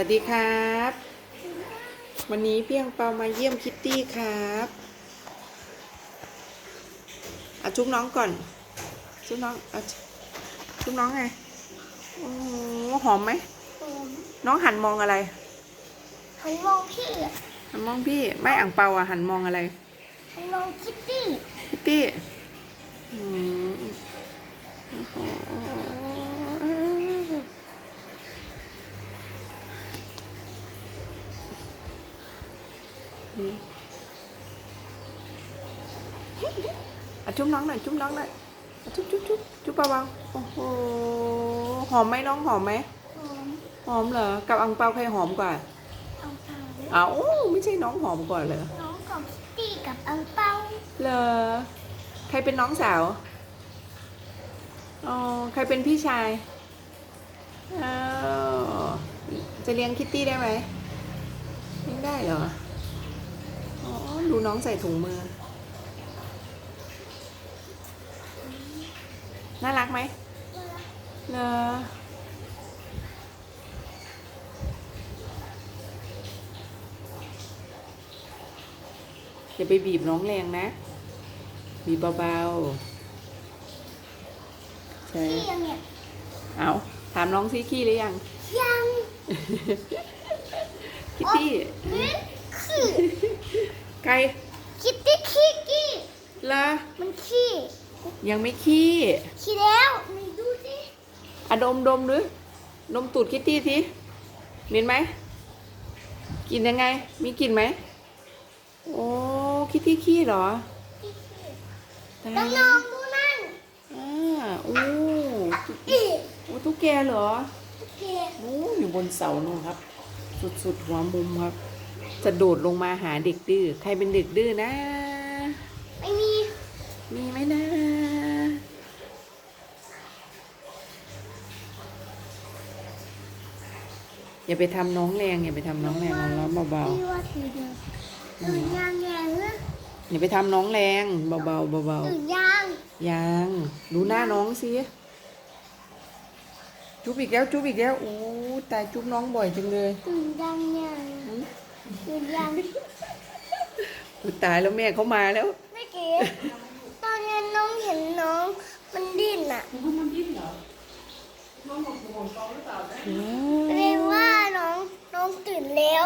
วัสดีครับ วันนี้พี่อังเปามาเยี่ยมคิตตี้ครับอะจุ๊บน้องก่อน จุ๊บน้องอะจุ๊บน้องไงโอ้โหหอมไหม น้องหันมองอะไร หันมองพี่อะหันมองพี่ ไม่อ่างเปาอะหันมองอะไร หันมองคิตตี้ คิตตี้ อืมโอ้โห อะจุ๊บน้องหน่อยจุ๊บน้องหน่อยอะจุ๊บจุ๊บจุ๊บจุ๊บเบาๆโอ้โหหอมไหมน้องหอมไหมหอมหอมเหรอกับอังเปาใครหอมกว่าเอาเปาเอาไม่ใช่น้องหอมกว่าเหรอน้องกับคิตตี้กับอังเปาเหรอใครเป็นน้องสาวอ๋อใครเป็นพี่ชายอ้าวจะเลี้ยงคิตตี้ได้ไหมเลี้ยงได้เหรอ อ๋อ ดูน้องใส่ถุงมือ น่ารักไหมเหรออย่าไปบีบน้องแรงนะ บีบเบาๆใช่พี่ยังเนี่ยเอาถามน้องซิขี้หรือยัง ยัง คิตตี้นี่ขี้ใค รคิตตี้ขี้กี้ละมันขี้ยังไม่ขี้ขี้แล้วนี่ดูสิอะดมดมหรือดมตูดคิตตี้ทีเหม็นไหมกลินยังไง มีกลิ่นไหมโอ้คิตตี้ขี้เหรอตายแล้วแล้น้อวงดูนั่นอ่าโอ้อีโอ้ตุ๊กแกเหรอโอเคโอ้อยู่บนเสานู่นครับ สุดๆหัวมุมครับ จะโดดลงมาหาเด็กดื้อ ใครเป็นเด็กดื้อนะ ไม่มี มีไหมนะ อย่าไปทำน้องแรง อย่าไปทำน้องแรงเราล้อเบาพี่ว่าถือเดียวตื่นยังยังเหรอๆอย่าไปทำน้องแรงเบาๆเบาตื่นยังๆยังดูหน้าน้องสิจุ๊บอีกแล้วจุ๊บอีกแล้วโอ้ตายจุ๊บน้องบ่อยจังเลยตื่นยังยัง หืมตื่นยังอุ๊ยตายแล้วแม่เขามาแล้ว ไม่เก๋ตอนนี้น้องเห็นน้องมันดิ้นอะเรียกว่าน้องน้องตื่นแล้ว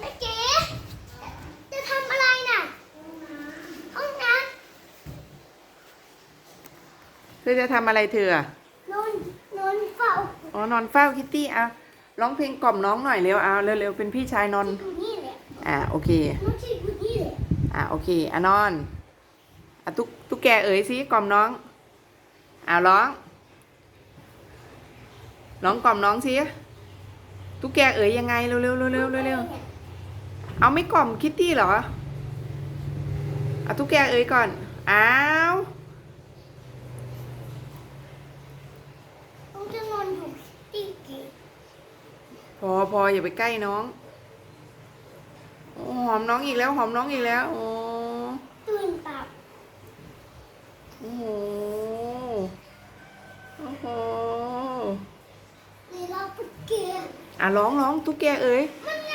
ไม่เก๋จะทำอะไรน่ะห้องน้เธอจะทำอะไรเธออะำนอนนอนเฝ้า อ๋อนอนเฝ้าคิตตี้เอา ร้องเพลงกล่อมน้องหน่อยเร็วเอาเร็วๆเป็นพี่ชายนอนอยู่นี่แหละอ่าโอเค น้องที่อยู่นี่แหละอ่าโอเคอะนอนอะตุ๊กตุ๊กแกเอ๋ยสิกล่อมน้องอ่าร้องร้องกล่อมน้องสิตุ๊กแกเอ๋ยยังไงเร็วๆเร็วๆเร็วๆเร็วๆเอาไม่กล่อมคิตตี้เหรออะตุ๊กแกเอ๋ยก่อนอ้าว น้องจะนอนอยู่ที่เก๋ พอพออย่าไปใกล้น้องโอ้หอมน้องอีกแล้ว หอมน้องอีกแล้วโอ้ตื่นตับโอ้โหโอ้โหในเราเป็นเก๋อะร้องร้องตุ๊กแกเอ๋ยมันไง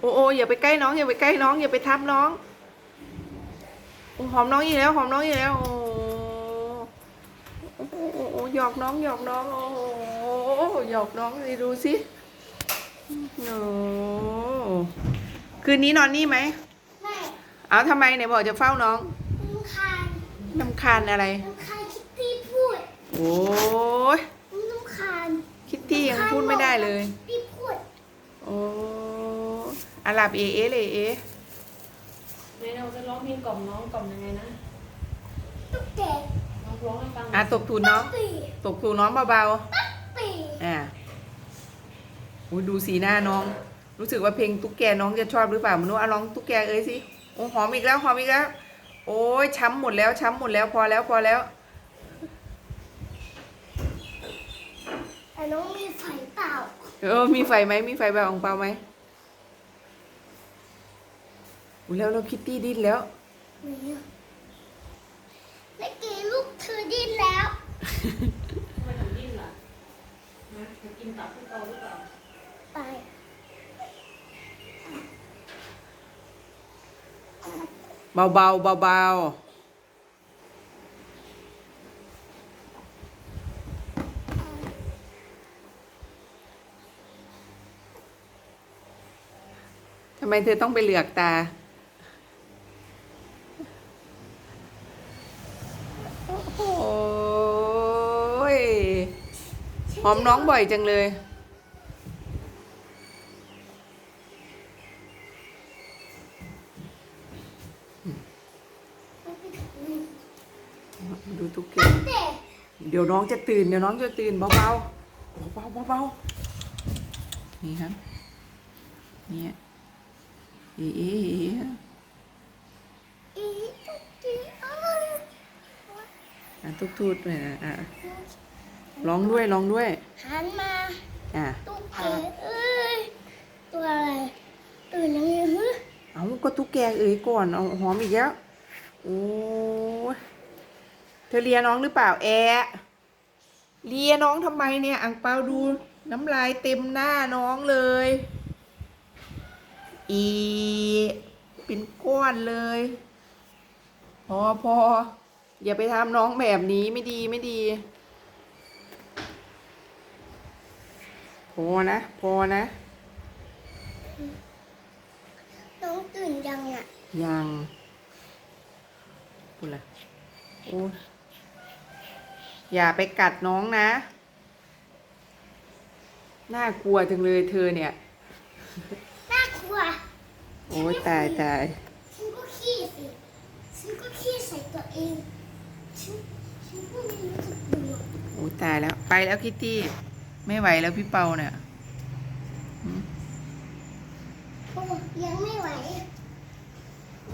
โอ้โออย่าไปใกล้น้องอย่าไปใกล้น้องอย่าไปทับน้องโอ้หอมน้องอีกแล้วหอมน้องอีกแล้วโอ้โอ้โอ้โอ้โอ้หยอกน้องหยอกน้องโอ้โหหยอกน้องสิดูสิ โอ้คืนนี้นอนนี่ไหมแม่เอาทำไมไหนบอกจะเฝ้าน้องลุงคานน้ำคาญอะไรลุงคานคิตตี้พูดโอ้ยลุงคานคิตตี้ยังพูดไม่ได้เลยพี่พูดโอ้อาหลับเอเอเลยเอไหนเราจะร้องเพลงกล่อมน้องกล่อมยังไงนะตุ๊กแกน้องร้องให้ฟังหน่อะอยตบถูน้องปีตบถูน้องเบาปีๆอะ อุ้ยดูสีหน้าน้อง รู้สึกว่าเพลงตุ๊กแกน้องจะชอบหรือเปล่ามนุษย์อะลองตุ๊กแกเอ้ยสิโอ้หอมอีกแล้วหอมอีกแล้ว โอ้ยช้ำหมดแล้วช้ำหมดแล้วพอแล้วพอแล้วแต่น้องมีไฟเปล่าเออมีไฟไหมมีไฟแบบของเปาไหมอุ้ยแล้วเราคิตตี้ดิ้นแล้วไม่อะและเก๋ลูกเธอดิ้นแล้วทำไมถึงดิ้นล่ะนเไปเบาเบาเบาเบาทำไมเธอต้องไปเหลือกตา โอ้ย หอมน้องบ่อยจังเลย เดี๋ยวน้องจะตื่นเดี๋ยวน้องจะตื่นเบาๆเบาๆเบาๆนี่ครับเนี่ยเอ๊ะเอ๊ะเอ๊ะอีตุ๊กกี้เอ้ยอะตุ๊กทูดเลยนะอะร้องด้วยร้องด้วยหันมาอะตุ๊กแกเอ้ยตัวอะไรตื่นยังไงฮึเอาก็ตุ๊กแกเอ่ยก่อนเอาหอมอีกแล้วโอ้ยเธอเลียน้องหรือเปล่าแอะ เลียน้องทำไมเนี่ยอังเปาดูน้ำลายเต็มหน้าน้องเลย อีเป็นก้อนเลย พอพออย่าไปทำน้องแบบนี้ไม่ดีไม่ดี พอนะ พอนะ น้องตื่นยังอะ ยังพูดละโอ้ย อย่าไปกัดน้องนะ น่ากลัวจังเลยเธอเนี่ย น่ากลัว โอ้ยตายตายฉันก็ขี้สิฉันก็ขี้ใส่ตัวเองฉันฉันก็ไม่รู้สึกตัวโอ้ยตายแล้ว ไปแล้วคิตตี้ ไม่ไหวแล้วพี่เปาเนี่ยหืมโอ้ยังไม่ไหว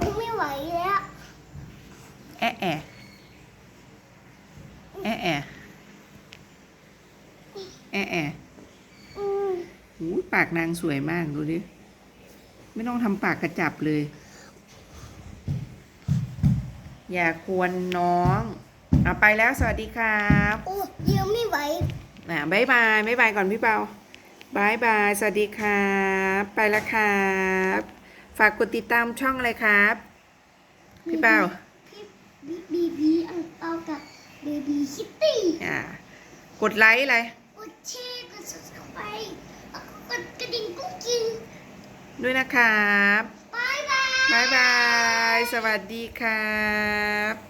ยังไม่ไหวแล้ว แอะแอะแอะแอะแอะแอะอืมโอ้ยปากนางสวยมากดูดิ ไม่ต้องทำปากกระจับเลย อย่าควรน้องเอาไปแล้วสวัสดีครับโอ้ยังไม่ไหวอะบายบายบายบายก่อนพี่เปาบายบายสวัสดีครับ ไปแล้วครับ ฝากกดติดตามช่องอะไรครับ พี่เปาพี่บีบีอังเปากับเบบีคิตตี้อ่ากดไลค์อะไร กดแชร์กด subscribe แล้วก็กดกระดิ่งกุ้งกิ้งด้วยนะครับ บายบาย บายบาย สวัสดีครับ